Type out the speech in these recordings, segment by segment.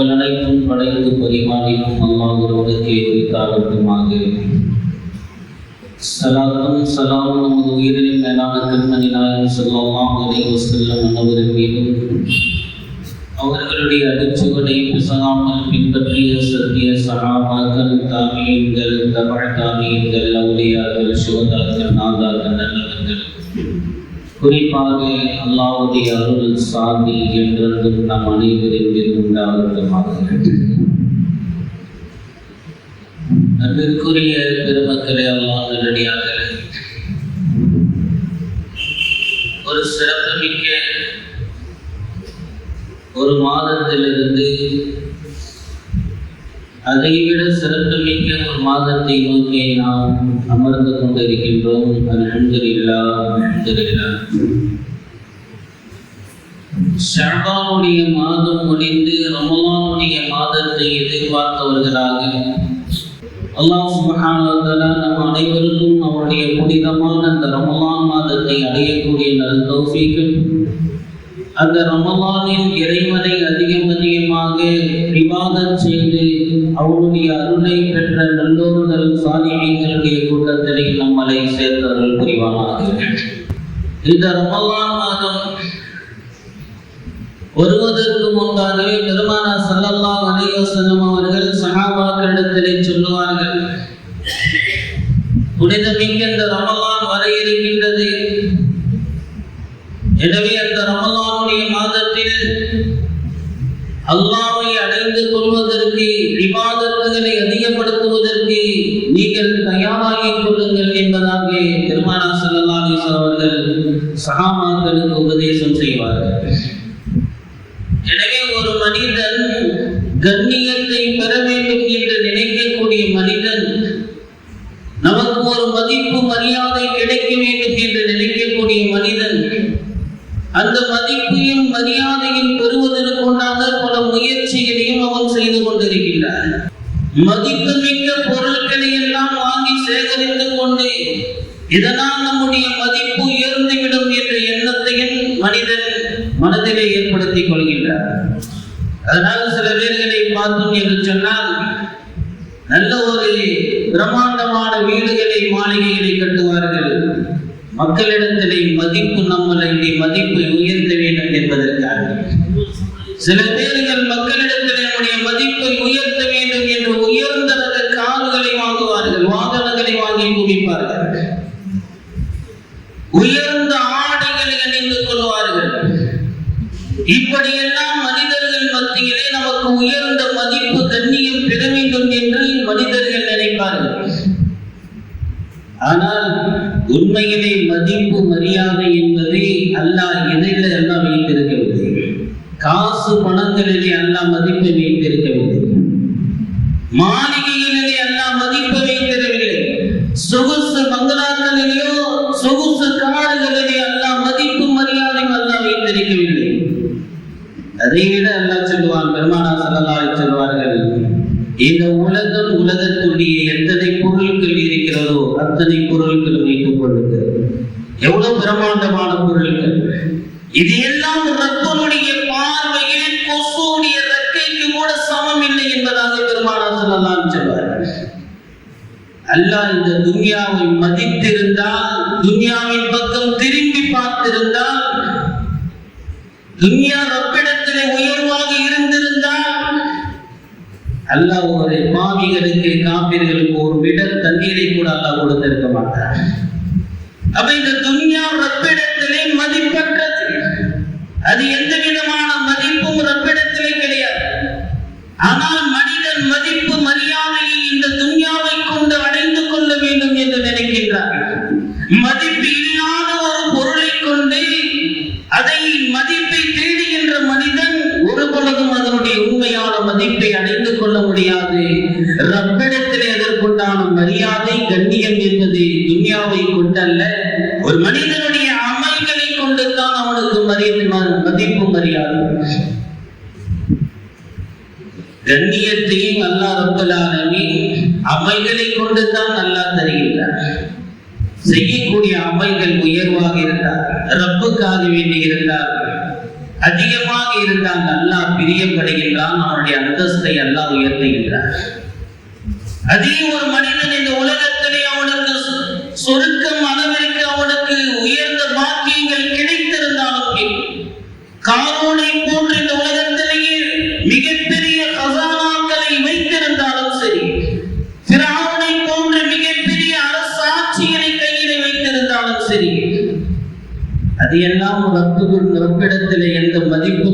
புகழ் அனைத்தும் படைத்து பரிமாறிக்கும் அல்லாஹ் ஒருவருக்கே உரித்தாகட்டுமாக சலாத்தும் சலாமும் நமது உயிரின் மேலான கண்மணி நாயகம் ஸல்லல்லாஹு அலைஹி வஸல்லம் அன்னவரின் மீதும் அவர்களுடைய அடிச்சுவடை பிசகாமல் பின்பற்றிய சத்திய சகாபாக்கள் தாமியங்கள் தமிழ் தாமியங்கள் அவுளியார்கள் சிவதாக்கள் நாதாக்கள் நல்லவர்கள். குறிப்பாக அல்லாவுடைய அருள் சாதி என்றது நம் அனைவரின் மீது உண்டாகட்டுமாக அன்பிற்குரிய அல்லாஹ் நல்லடியார்களே ஒரு சிறப்புமிக்க ஒரு மாதத்திலிருந்து அதைவிட சிறப்புமிக்க ஒரு மாதத்தை நோக்கி நாம் அமர்ந்து கொண்டிருக்கின்றோம். அல்ஹம்துலில்லா அல்ஹம்துலில்லா. ஷாபானுடைய மாதம் முடிந்து ரமலானுடைய மாதத்தை எதிர்பார்த்தவர்களாக அல்லாஹ் சுப்ஹானஹு நம் அனைவருக்கும் அவருடைய புனிதமான அந்த ரமலான் மாதத்தை அடையக்கூடிய நல் தௌஃபீக்கும் அந்த ரமலானில் இறைவனை அதிகம் அதிகமாக விவாதம் செய்து அவருடைய அருளை பெற்ற நல்லோர்கள் சாதிகளுடைய கூட்டத்திலே நம்மளை சேர்ந்தவர்கள் புரிவானார்கள் இந்த ரமலான் மாதம் வருவதற்கு முன்பாகவே பெருமானா சல்லல்லா அலையோசனம் அவர்கள் சகாபாக்களிடத்திலே சொல்லுவார்கள் புனிதமிக்க இந்த ரமலான் மனிதன் கண்ணியத்தை பெற வேண்டும் என்று நினைக்கக்கூடிய மனிதன் நமக்கு ஒரு மதிப்பு மரியாதை கிடைக்க வேண்டும் என்று நினைக்கக்கூடிய மனிதன் அந்த மதிப்பையும் மரியாதையும் பெறுவதற்கு உண்டான பல முயற்சிகளையும் அவன் செய்து கொண்டிருக்கின்றார் மதிப்புமிக்க பொருட்களை எல்லாம் வாங்கி சேகரித்துக் கொண்டு இதனால் நம்முடைய மதிப்பு உயர்ந்துவிடும் என்ற எண்ணத்தையும் மனிதன் மனதிலே ஏற்படுத்திக் கொள்கிறார் அதனால சில பேர்களை பார்த்தோம் என்று சொன்னால் நல்ல ஒரு பிரம்மாண்டமான வீடுகளை மாளிகைகளை கட்டுவார்கள். மக்களிடத்திலே மதிப்பு நம்மளை மதிப்பை உயர்த்த வேண்டும் என்பதற்காக. சில பேர்கள் மக்களிடத்திலே நம்முடைய மதிப்பை உயர்த்த வேண்டும் என்று உயர்ந்த கார்களை வாங்குவார்கள் வாகனங்களை வாங்கி குவிப்பார்கள். உயர்ந்த ஆடைகளை அணிந்து கொள்வார்கள். இப்படியெல்லாம் ஆனால் உண்மையிலே மதிப்பு மரியாதை என்பதை அல்லாஹ் எதிரில் எல்லாம் வைத்திருக்கவில்லை? காசு பணங்களிலே அல்லாஹ் மதிப்பை வைத்திருக்கவில்லை. மாளிகைகளிலே அல்லாஹ் மதிப்பை வைத்திருக்கவில்லை. சொகுசு பங்களாக்களிலேயோ சொகுசு காடுகளிலே அல்லாஹ் மதிப்பு மரியாதை அல்லாஹ் வைத்திருக்கவில்லை. அதை விட அல்லாஹ் சொல்லுவான் பெருமானா சல்லல்லாஹு சொல்வார்கள் இந்த உலகம் உலகத்துடைய எத்தனை பொருள்கள் இருக்கிறதோ அத்தனை பொருட்கள் வைத்துக் கொள்ளுங்கள். எவ்வளவு பிரம்மாண்டமான பொருள்கள்? இது எல்லாம் அல்லாஹ் ஒரு பாவிகளுக்கு காப்பீர்களுக்கு ஒரு விட தண்ணீரை கூட அல்லாஹ் கொடுத்திருக்க மாட்டார். அப்ப இந்த துன்யா ரப்பிடத்திலே மதிப்பற்றது. அது எந்த விதமான மதிப்பும் ரப்பிடத்திலே கிடையாது. ஆனால் மனிதன் மதிப்பு மரியாதையை இந்த துன்யாவை கொண்டு அடைந்து கொள்ள வேண்டும் என்று நினைக்கின்றார் மதிப்பு இல்லாத ஒரு பொருளை கொண்டு அதை மதிப்பை தேடுகின்ற மனிதன் ஒரு பொழுதும் அதனுடைய உண்மையான மதிப்பை அடைந்து முடியாது. ரப்பிடத்திலே அதற்குண்டான மரியாதை கண்ணியம் என்பது துன்யாவை கொண்டல்ல. ஒரு மனிதனுடைய அமல்களை கொண்டுதான் அவனுக்கு மரியாதை மதிப்பு மரியாதை. கண்ணியத்தையும் அல்லா ரப்பலாலமே ஆலமீன் கொண்டுதான் நல்லா தருகின்றார் செய்யக்கூடிய அமல்கள் உயர்வாக இருந்தார் ரப்புக்காக வேண்டி இருந்தார் அதிகமாக இருந்தால் அல்லாஹ் பிரியப்படுகின்றான். அவனுடைய அந்தஸ்தை அல்லாஹ் உயர்த்துகின்றான். அதே ஒரு மனிதன் இந்த உலகத்திலே அவனுக்கு சொருக்க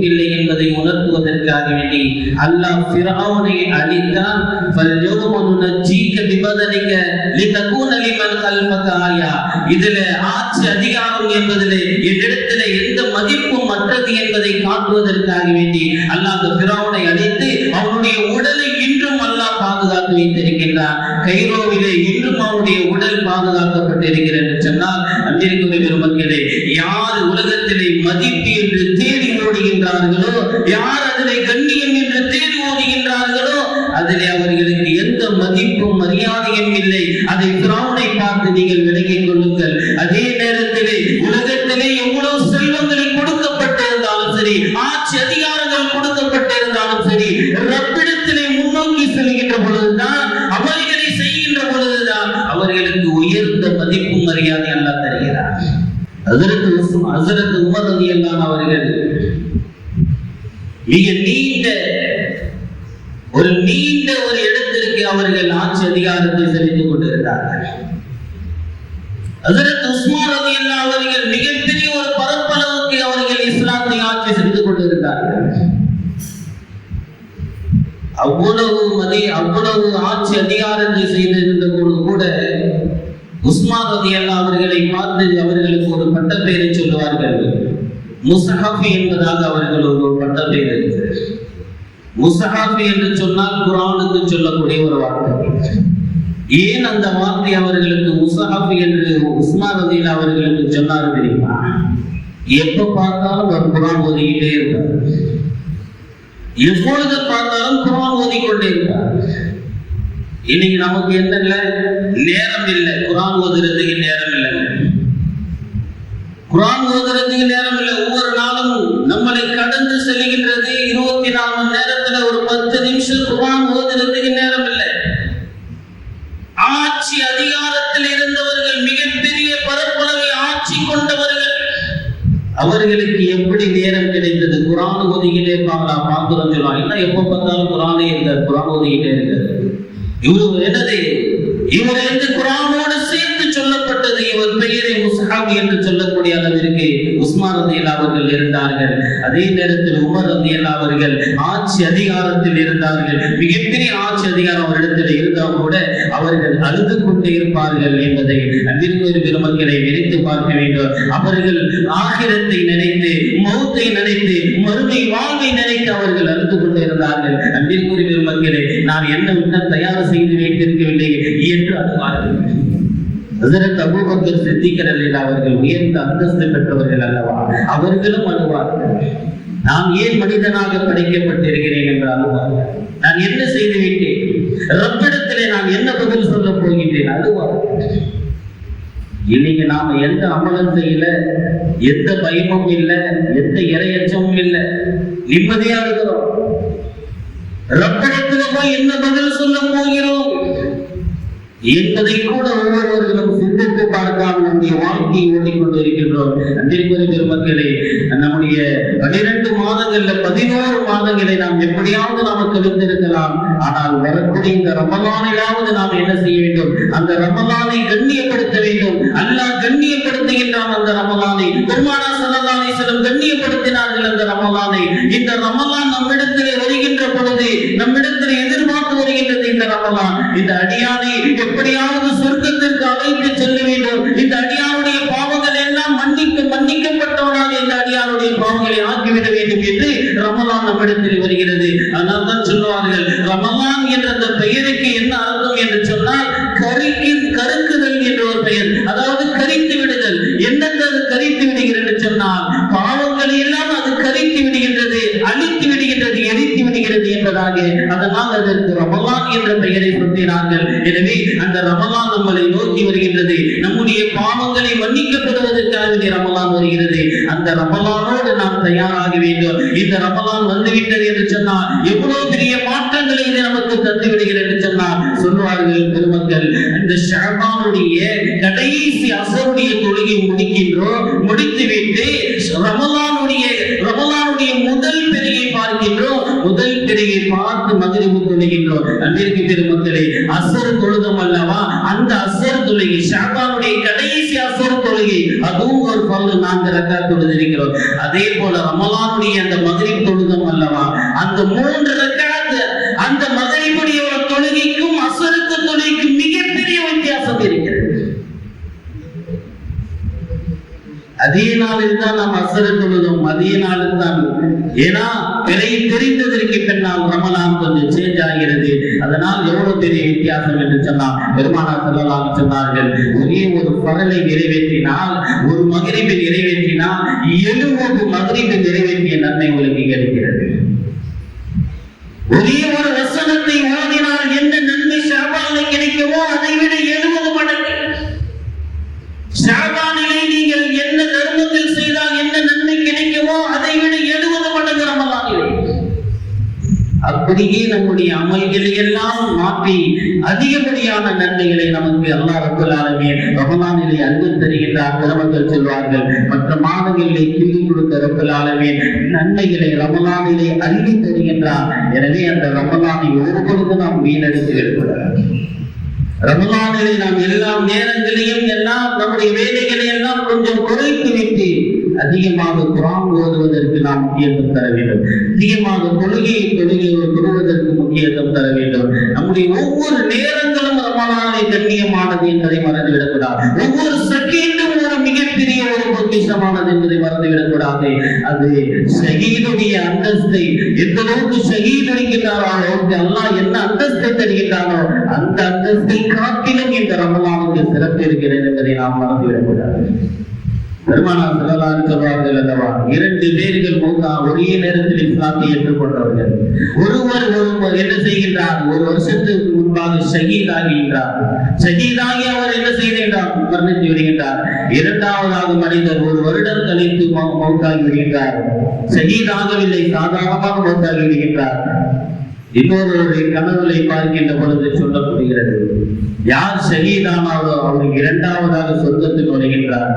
இல்லை என்பதை உணர்த்துவதற்காக வேண்டி அல்லாஹ் ஃபிரௌனை அழித்தான். ஃபல்யௌம நுனஜ்ஜீக பிபதனிக லிதகூன லிமன் கல்பக ஆயா. இதுல ஆட்சி அதிகாரம் என்பதிலே என்னிடத்திலே எந்த மதிப்பும் மற்றது என்பதை காட்டுவதற்காக வேண்டி அல்லாஹ் ஃபிரௌனை அழித்து அவனுடைய உடலை இன்றும் அல்லாஹ் பாதுகாத்து வைத்திருக்கின்றார். கைரோவிலே இன்றும் அவருடைய உடல் பாதுகாக்கப்பட்டிருக்கிறது என்று சொன்னால் அன்றிருக்கிற பெருமக்களே யார் உலகத்திலே மதிப்பு என்று தேடி ஓடுகின்றார்களோ யார் அதிலே கண்ணியம் என்று தேடி ஓடுகின்றார்களோ அதிலே அவர்களுக்கு எந்த மதிப்பும் மரியாதையும் இல்லை. அதை பிராவுனை பார்த்து நீங்கள் விளங்கிக் கொள்ளுங்கள். ஹசரத் உமர் ஹஜரத் உமர் அவர்கள் மிக நீண்ட ஒரு நீண்ட ஒரு இடத்திற்கு அவர்கள் ஆட்சி அதிகாரத்தை செலுத்திக் கொண்டிருந்தார்கள். ஹசரத் உஸ்மான் அல்லா அவர்கள் மிகப்பெரிய ஒரு பரப்பளவுக்கு அவர்கள் இஸ்லாத்தை ஆட்சி செய்து கொண்டிருந்தார்கள். அவ்வளவு மதி அவ்வளவு ஆட்சி அதிகாரத்தை செய்திருந்த போது கூட உஸ்மான் அல்லா அவர்களை பார்த்து அவர்களுக்கு ஒரு பட்ட பெயரை சொல்லுவார்கள். முசஹாஃபி என்பதாக அவர்கள் ஒரு பட்ட பெயர் இருக்கு முஸ்ஹப் என்று சொன்னால் குரானுக்கு சொல்லக்கூடிய ஒரு வார்த்தை. ஏன் அந்த வார்த்தை அவர்களுக்கு முசஹாஃபி என்று உஸ்மான் ரதியில் அவர்களுக்கு சொன்னார் தெரியுமா? எப்ப பார்த்தாலும் அவர் குரான் ஓதிக்கிட்டே இருப்பார். எப்பொழுது பார்த்தாலும் குரான் ஓதிக்கொண்டே இருப்பார். இன்னைக்கு நமக்கு என்ன இல்லை? நேரம் இல்லை. குரான் ஓதுறதுக்கு நேரம் இல்லை. குரான் ஓதுறதுக்கு நேரம் இல்லை. ஒவ்வொரு நாளும் நம்மளை கடந்து செல்கின்றது இருபத்தி நாலு மணி நேரத்துல ஒரு பத்து நிமிஷம் குரான் ஓதுறதுக்கு நேரம் இல்லை. ஆட்சி அதிகாரத்தில் இருந்தவர்கள் மிகப்பெரிய பரப்பளவை ஆட்சி கொண்டவர்கள் அவர்களுக்கு எப்படி நேரம் கிடைத்தது? குரான் ஓதிக்கிட்டே இருப்பாங்களா? பார்க்கிறோம் சொல்லுவாங்க. எப்ப பார்த்தாலும் குரானே இருக்கார் குரான் ஓதிக்கிட்டே இருக்காரு. இவர் என்னது? இவர் என்று குரானோடு சேர்த்து சொல்லப்பட்டது இவர் பெயரை முஸ்ஹாப் என்று சொல்லக்கூடிய அளவிற்கு உஸ்மான் ரதியல்லா அவர்கள் இருந்தார்கள். அதே நேரத்தில் உமர் ரதியல்லா அவர்கள் ஆட்சி அதிகாரத்தில் இருந்தார்கள். மிகப்பெரிய ஆட்சி அதிகாரம் அவரிடத்தில் இருந்தால் கூட அவர்கள் அழுது கொண்டே இருப்பார்கள் என்பதை அன்பிற்குரிய பெருமக்களை நினைத்து பார்க்க வேண்டும். அவர்கள் ஆகிரத்தை நினைத்து மௌத்தை நினைத்து மறுமை வாழ்வை நினைத்து அவர்கள் அழுது கொண்டே இருந்தார்கள். அன்பிற்குரிய பெருமக்களை நான் என்ன இன்னும் தயார் செய்து வைத்திருக்கவில்லை என்று அழுவார்கள் ஹசரத் அபூபக்கர் சித்திகர் அல்லா அவர்கள் உயர்ந்த அந்தஸ்து பெற்றவர்கள் அல்லவா? அவர்களும் அழுவார்கள் நான் ஏன் மனிதனாக படைக்கப்பட்டிருக்கிறேன் என்று அழுவார்கள் நான் என்ன செய்து விட்டேன்? ரப்பிடத்திலே நான் என்ன பதில் சொல்ல போகின்றேன்? அழுவார்கள் இன்னைக்கு நாம எந்த அமலம் செய்யல எந்த பயமும் இல்லை எந்த இரையச்சமும் இல்லை. நிம்மதியா இருக்கிறோம். ரப்பிடத்துல போய் என்ன பதில் சொல்ல போகிறோம்? என்பதை கூட ஒவ்வொருவர்களும் சிந்தித்து பார்க்காமல் நம்முடைய வாழ்க்கையை ஓடிக்கொண்டிருக்கின்றோம் அன்பிற்குரிய பெருமக்களே நம்முடைய பனிரெண்டு மாதங்கள்ல பதினோரு மாதங்களை நாம் எப்படியாவது நாம் இருந்திருக்கலாம் ஆனால் வரக்கூடிய இந்த ரமலானிலாவது நாம் என்ன செய்ய வேண்டும்? அந்த ரமலானை கண்ணியப்படுத்த வேண்டும். அல்லாஹ் கண்ணியப்படுத்துகின்றான் அந்த ரமலானை. பெருமானா ஸல்லல்லாஹு சிலம் கண்ணியப்படுத்தினார்கள் அந்த ரமலானை. இந்த ரமலான் நம்மிடத்திலே வருகின்ற பொழுது நம்மிடத்திலே எதிர் இந்த ரமலான் இந்த அடியானை எப்படியாவது சொர்க்கத்திற்கு அழைத்து செல்ல வேண்டும். இந்த அடியானுடைய பாவங்கள் எல்லாம் மன்னிக்க மன்னிக்கப்பட்டவனாக இந்த அடியானுடைய பாவங்களை ஆக்கிவிட வேண்டும் என்று ரமலான் நம்மிடத்தில் வருகிறது. அதனால் தான் சொல்லுவார்கள் ரமலான் என்ற அந்த பெயருக்கு என்ன அர்த்தம்? என்று சொன்னால் கரிக்கு கருக்குதல் என்ற ஒரு பெயர். அதாவது கரித்து விடுதல். என்னென்று அது கரித்து விடுகிறது சொன்னால் பாவங்களை எல்லாம் அது கரித்து விடுகின்றது அழித்து விடுகின்றது எரித்து விடுகிறது என்பதாக. அதனால் அதற்கு ரமலான் என்ற பெயரை சொன்னார்கள் எனவே அந்த ரமலான் நம்மளை நோக்கி வருகின்றது. நம்முடைய பாவங்களை மன்னிக்கப்படுவதற்காக ரமலான் வருகிறது. அந்த ரமலானோடு நாம் தயாராக வேண்டும். இந்த ரமலான் வந்துவிட்டது என்று சொன்னால் எவ்வளவு பெரிய மாற்றங்களை இது நமக்கு தந்து விடுகிறது என்று சொன்னால் சொல்வார்கள் பெருமக்கள் இந்த ஷாபானுடைய கடைசி அசருடைய தொழுகை முடிக்கின்றோம் முடித்துவிட்டு ரமலானுடைய ரமலான் முதல் திரையை பார்த்து மகிழ்வு தொழுகின்றோம் அன்றைக்கு பெருமக்களே அசர் தொழுதம் அல்லவா? அந்த அசர் தொழுகை ஷாபாவுடைய கடைசி அசர் தொழுகை அதுவும் ஒரு பங்கு நான்கு ரக்கா தொழுதிருக்கிறோம் அதே போல ரமலானுடைய அந்த மகிழ்வு தொழுதம் அல்லவா? அந்த மூன்று ரக்காத்து அந்த மகிழ்வுடைய ஒரு தொழுகைக்கும் அசருக்கு தொழுகைக்கும் மிகப்பெரிய வித்தியாசம் இருக்கிறது. அதே நாளில் தான் நாம் அசர தொழுதோம் அதே நாளில் தான் ஏன்னா விலை தெரிந்ததற்கு பின்னால் ரமலான் கொஞ்சம் சேஞ்ச் ஆகிறது. அதனால் எவ்வளவு பெரிய வித்தியாசம் என்று சொன்னால் பெருமானா செல்லலாம் சொன்னார்கள் ஒரே ஒரு பகலை நிறைவேற்றினால் ஒரு மகிழ்வை நிறைவேற்றினால் எழுபது மகிழ்வை நிறைவேற்றிய நன்மை உங்களுக்கு கிடைக்கிறது. ஒரே ஒரு வசனம் அப்படியே நம்முடைய அமல்களை எல்லாம் மாற்றி அதிகப்படியான நன்மைகளை நமக்கு அல்லா ரபுல் ஆலமீன் ரமலானிலே அன்பு தருகின்றார் பெருமக்கள் சொல்வார்கள். மற்ற மாதங்களிலே கிள்ளி கொடுத்த ரபுல் நன்மைகளை ரமலானிலே அள்ளி தருகின்றார். எனவே அந்த ரமலானை ஒரு பொழுது நாம் வீணடித்து விடக்கூடாது ரமலானிலே நாம் எல்லா நேரங்களையும் எல்லாம் நம்முடைய வேலைகளை எல்லாம் கொஞ்சம் குறைத்து விட்டு அதிகமாக குரான் ஓதுவதற்கு நாம் முக்கியத்துவம் தர வேண்டும். அதிகமாக தொழுகையை தொழுகையை தொழுவதற்கு முக்கியத்துவம் தர வேண்டும். நம்முடைய ஒவ்வொரு நேரங்களும் ரமலானை கண்ணியமானது என்பதை மறந்துவிடக்கூடாது. ஒவ்வொரு செகண்டும் ஒரு மிகப்பெரிய ஒரு பொக்கிஷமானது என்பதை மறந்துவிடக்கூடாது. அது ஷகீதுடைய அந்தஸ்தை எந்த அளவுக்கு ஷஹீத் அளிக்கின்றாரோ அவருக்கு அல்லாஹ் என்ன அந்தஸ்தை தருகின்றாரோ அந்த அந்தஸ்தை காட்டிலும் இந்த ரமலானுக்கு சிறப்பு இருக்கிறது என்பதை நாம் மறந்துவிடக்கூடாது. பெருமானார் செல்லலாறு சொல்வார்கள் அல்லவா? இரண்டு பேர்கள் மூத்தா ஒரே நேரத்தில் இஸ்லாத்தை ஏற்றுக்கொண்டவர்கள். ஒருவர் ஒருவர் என்ன செய்கின்றார்? ஒரு வருஷத்துக்கு முன்பாக ஷகீதாகின்றார் ஆகின்றார் அவர் என்ன செய்கின்றார்? மரணித்து விடுகின்றார். இரண்டாவதாக மனிதர் ஒரு வருடம் கழித்து மௌத்தாகி விடுகின்றார். ஷகீதாகவில்லை சாதாரணமாக மௌத்தாகி விடுகின்றார். இன்னொரு கனவுகளை பார்க்கின்ற பொழுது சொல்லப்படுகிறது யார் ஷகீதானாலோ அவருக்கு இரண்டாவதாக சொர்க்கத்தில் வருகின்றார்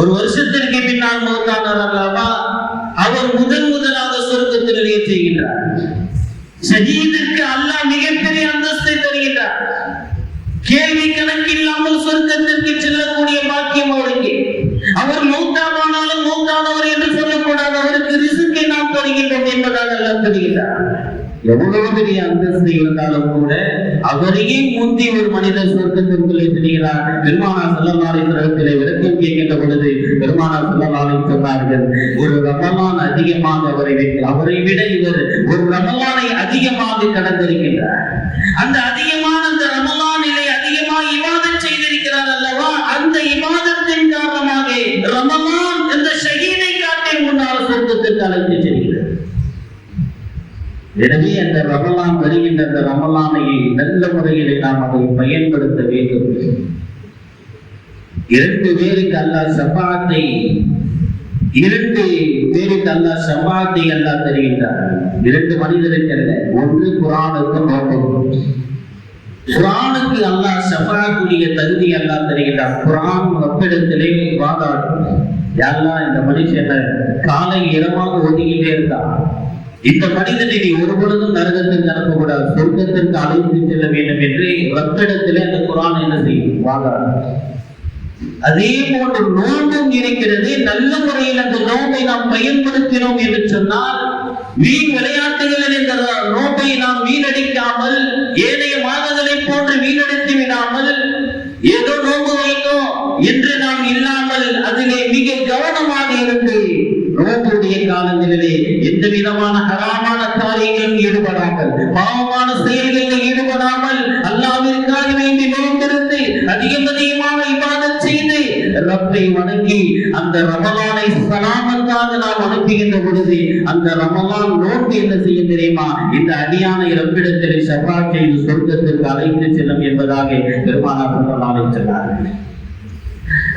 ஒரு வருஷத்திற்கு பின்னால் மௌத்தானார் அல்லவா? அவர் முதன் முதலாக சொர்க்கத்தில் நிறைய செய்கின்றார். ஷஹீதிற்கு அல்லாஹ் மிகப்பெரிய அந்தஸ்தை தருகின்றார். கேள்வி கணக்கில்லாமல் சொர்க்கத்திற்கு செல்லக்கூடிய பாக்கியம் அவருக்கு. அவர் மௌத்தாவானாலும் மௌத்தானவர் என்று சொல்லக்கூடாது. அவருக்கு ரிசுக்கை நாம் தருகின்றோம் என்பதாக அல்லாஹ் தருகின்றார் எவ்வளவு பெரிய அந்தஸ்து இருந்தாலும் கூட அவரையே முந்தி ஒரு மனிதர் சொர்க்கத்திற்குள்ளே செல்கிறார் பெருமானா செல்லலாலை கிரகத்திலே விளக்கம் கேட்கின்ற பொழுது பெருமானா செல்லலாலை சொன்னார்கள் ஒரு ரமலான் அதிகமாக அவரை வைத்து அவரை விட இவர் ஒரு ரமலானை அதிகமாக கடந்திருக்கின்றார். அந்த அதிகமான அந்த ரமலானிலே அதிகமாக இவாதம் செய்திருக்கிறார் அல்லவா? அந்த இவாதத்தின் காரணமாக ரமலான் என்ற ஷகீனை காட்டில் முன்னால் சொர்க்கத்திற்கு அழைத்து செல்கிறது. எனவே அந்த ரமலான் வருகின்ற அந்த ரமலானை நல்ல முறையிலே நாம் அதை பயன்படுத்த வேண்டும். இரண்டு பேருக்கு அல்லாஹ் சபாத்தை இரண்டு பேருக்கு அல்லாஹ் சபாத்தை அல்லாஹ் தருகின்றார். இரண்டு மனிதருக்கு அல்ல ஒன்று குரானுக்கு நோக்கம் குரானுக்கு அல்லாஹ் ஷஃபாத்துடைய தகுதி அல்லாஹ் தருகின்றார். குரான் ரப்பிடத்திலே வாதாடும். யாரெல்லாம் இந்த மனுஷன் காலை இரவாக ஒதுங்கிட்டே இருந்தான் இந்த மனிதனை நீ ஒரு பொழுதும் நரகத்திற்கு அனுப்பக்கூடாது. சொர்க்கத்திற்கு அழைத்து செல்ல வேண்டும் என்று ரப்பிடத்திலே அந்த குரான் என்ன செய்யும்? வாதாடும் அதே போன்று நோன்பும் இருக்கிறது. நல்ல முறையில் அந்த நோன்பை நாம் பயன்படுத்தினோம் என்று சொன்னால் வீண் விளையாட்டுகளில் இந்த நோன்பை நாம் வீணடிக்காமல் ஏனைய மாதங்களை போன்று வீணடித்து விடாமல் ஏதோ நோன்பு வைத்தோம் என்று நாம் இல்லாமல் அதிலே மிக கவனமாக இருந்து நோன்புடைய காலங்களிலே எந்த விதமான ஹராமான காரியங்களிலும் ஈடுபடாமல் பாவமான செயல்களில் ஈடுபடாமல் அல்லாவிற்காக வேண்டி நோக்கிருந்து அதிகம் அதிகமாக இபாதத் செய்து ரப்பை வணங்கி அந்த ரமலானை சலாமத்தாக நாம் அனுப்புகின்ற பொழுது அந்த ரமலான் நோன்பு என்ன செய்ய தெரியுமா? இந்த அடியான ரப்பிடத்திலே செவ்வாய் செய்து சொர்க்கத்திற்கு அழைத்து செல்லும் என்பதாக பெருமானார் சொன்னார்கள்.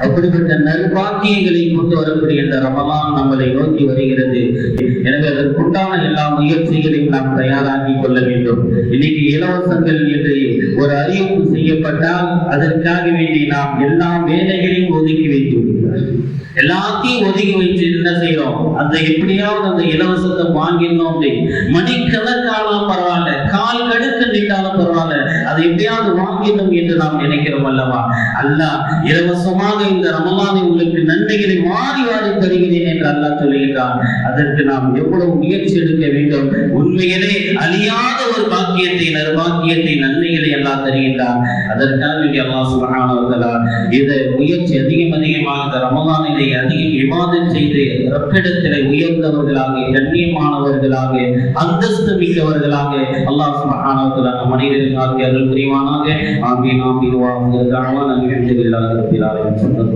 அப்படிப்பட்ட நல்வாக்கியங்களை கொண்டு வரக்கூடிய இந்த ரமலான் நம்மளை நோக்கி வருகிறது. எனவே அதற்குண்டான எல்லா முயற்சிகளையும் நாம் தயாராகி கொள்ள வேண்டும். இன்னைக்கு இலவசங்கள் என்று ஒரு அறிவிப்பு செய்யப்பட்டால் அதற்காக வேண்டி நாம் எல்லா வேலைகளையும் ஒதுக்கி வைத்து எல்லாத்தையும் ஒதுக்கி வைத்து என்ன செய்யறோம் அந்த எப்படியாவது அந்த இலவசத்தை வாங்கிடணும் அப்படி மணிக்கணக்கானாலும் பரவாயில்ல. கால் கடுக்க நின்றாலும் பரவாயில்ல. அதை எப்படியாவது வாங்கிடும் என்று நாம் நினைக்கிறோம் அல்லவா? அல்லாஹ் இலவசமாக இந்த ரமலானை உங்களுக்கு நன்மைகளை மாறி வாரி தருகிறேன் என்று அல்லாஹ் சொல்லுகிறான் அதற்கு நாம் எவ்வளவு முயற்சி எடுக்க வேண்டும்? உண்மையிலே அழியாத ஒரு பாக்கியத்தை நற்பாக்கியத்தை நன்மைகளை எல்லாம் தருகின்றான். அதற்காக வேண்டிய அல்லாஹ் சுப்ஹானஹு இதை முயற்சி அதிகம் அதிகமாக இந்த ரமலானிலே அதிகம் விவாதம் செய்து ரப்பிடத்திலே உயர்ந்தவர்களாக கண்ணியமானவர்களாக அந்தஸ்து மிக்கவர்களாக அல்லாஹ் சுப்ஹானஹு மனிதர்கள் அருள் புரிவானாக ஆமீன். ஆமீன் வா ஆமிரு தஅவானா அல்ஹம்துலில்லாஹி